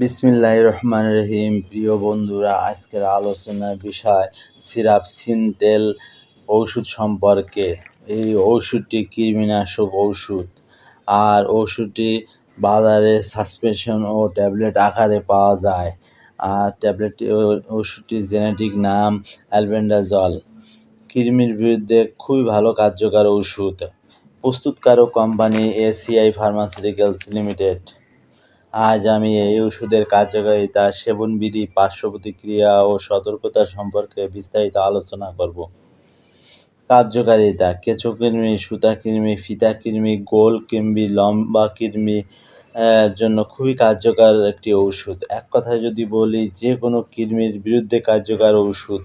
বিসমিল্লাহ রহমান রহিম। প্রিয় বন্ধুরা, আজকের আলোচনার বিষয় সিরাপ সিনটেল ওষুধ সম্পর্কে। এই ওষুধটি কৃমিনাশক ওষুধ আর ওষুধটি বাজারে সাসপেনশন ও ট্যাবলেট আকারে পাওয়া যায়। আর ট্যাবলেটটি ওষুধটির জেনেটিক নাম অ্যালবেন্ডাজল। কৃমির বিরুদ্ধে খুবই ভালো কার্যকর ওষুধ প্রস্তুতকারক কোম্পানি এসিআই ফার্মাসিউটিক্যালস লিমিটেড। আজ আমি এই ওষুধের কার্যকারিতা, সেবনবিধি পার্শ্ব প্রতিক্রিয়া ও সতর্কতা সম্পর্কে বিস্তারিত আলোচনা করব। কার্যকারিতা কেঁচো কৃমি সুতা কৃমি ফিতা কৃমি গোল কৃমি, লম্বা কৃমি জন্য খুবই কার্যকর একটি ওষুধ এক কথায় যদি বলি যে কোনো কৃমির বিরুদ্ধে কার্যকর ওষুধ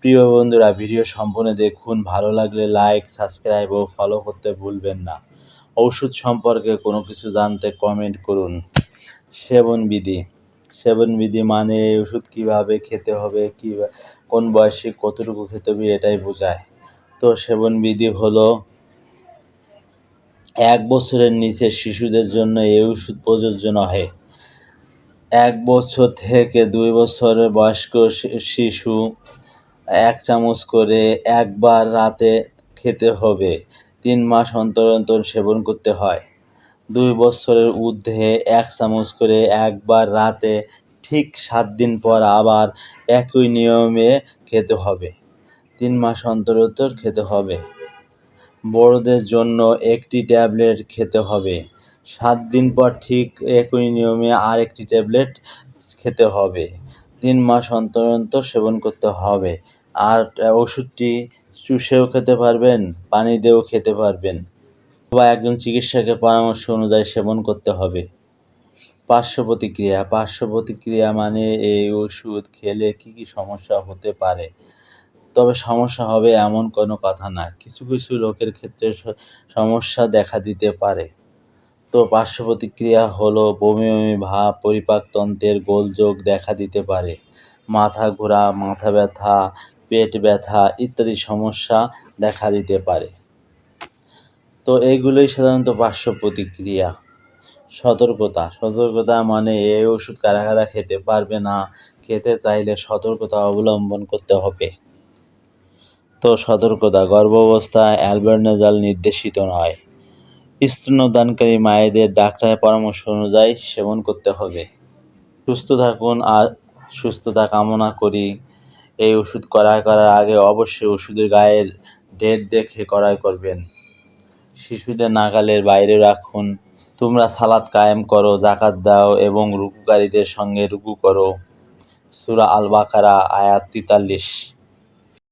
প্রিয় বন্ধুরা, ভিডিও সম্পূর্ণ দেখুন। ভালো লাগলে লাইক সাবস্ক্রাইব ও ফলো করতে ভুলবেন না। ওষুধ সম্পর্কে কোনো কিছু জানতে কমেন্ট করুন। সেবনবিধি সেবনবিধি মানে এই ওষুধ কীভাবে খেতে হবে, কী কোন বয়সে কতটুকু খেতে হবে এটাই বোঝায়। তো সেবনবিধি হলো এক বছরের নিচে শিশুদের জন্য এই ওষুধ প্রযোজ্য নহে। এক বছর থেকে দুই বছরের বয়স্ক শিশু এক চামচ করে একবার রাতে খেতে হবে। তিন মাস অন্তর অন্তর সেবন করতে হয়। দুই বছরের ঊর্ধ্বে এক চামচ করে একবার রাতে ঠিক সাত দিন পর আবার একই নিয়মে খেতে হবে। তিন মাস অন্তর অন্তর খেতে হবে। বড়দের জন্য একটি ট্যাবলেট খেতে হবে। সাত দিন পর ঠিক একই নিয়মে আর একটি ট্যাবলেট খেতে হবে। তিন মাস অন্তর অন্তর সেবন করতে হবে। আর ওষুধটি চুষেও খেতে পারবেন, পানি দিয়েও খেতে পারবেন। বা একজন চিকিৎসকের পরামর্শ অনুযায়ী সেবন করতে হবে। পার্শ্ব প্রতিক্রিয়া। পার্শ্ব প্রতিক্রিয়া মানে এই ওষুধ খেলে কী কী সমস্যা হতে পারে? তবে সমস্যা হবে এমন কোনো কথা না। কিছু কিছু লোকের ক্ষেত্রে সমস্যা দেখা দিতে পারে। তো পার্শ্ব প্রতিক্রিয়া হলো বমি বমি, ভাব পরিপাকতন্ত্রের গোলযোগ দেখা দিতে পারে। মাথা ঘোরা, মাথা ব্যথা পেট ব্যথা ইত্যাদি সমস্যা দেখা দিতে পারে। তো এইগুলোই সাধারণত পার্শ্ব প্রতিক্রিয়া। সতর্কতা। সতর্কতা মানে এই ওষুধ কারা কারা খেতে পারবে না খেতে চাইলে সতর্কতা অবলম্বন করতে হবে। তো সতর্কতা। গর্ভাবস্থায় অ্যালবার্নেজাল নির্দেশিত নয়। স্তন্যদানকারী মায়েদের ডাক্তারের পরামর্শ অনুযায়ী সেবন করতে হবে। সুস্থ থাকুন আর সুস্থতা কামনা করি। এই ওষুধ ক্রয় করার আগে অবশ্যই ওষুধের গায়ের ডেট দেখে ক্রয় করবেন। শিশুদের নাগালের বাইরে রাখুন। তোমরা সালাদ কায়েম করো, জাকাত দাও এবং রুকুকারীদের সঙ্গে রুকু করো। সুরা আল বাকারা আয়াত তেতাল্লিশ।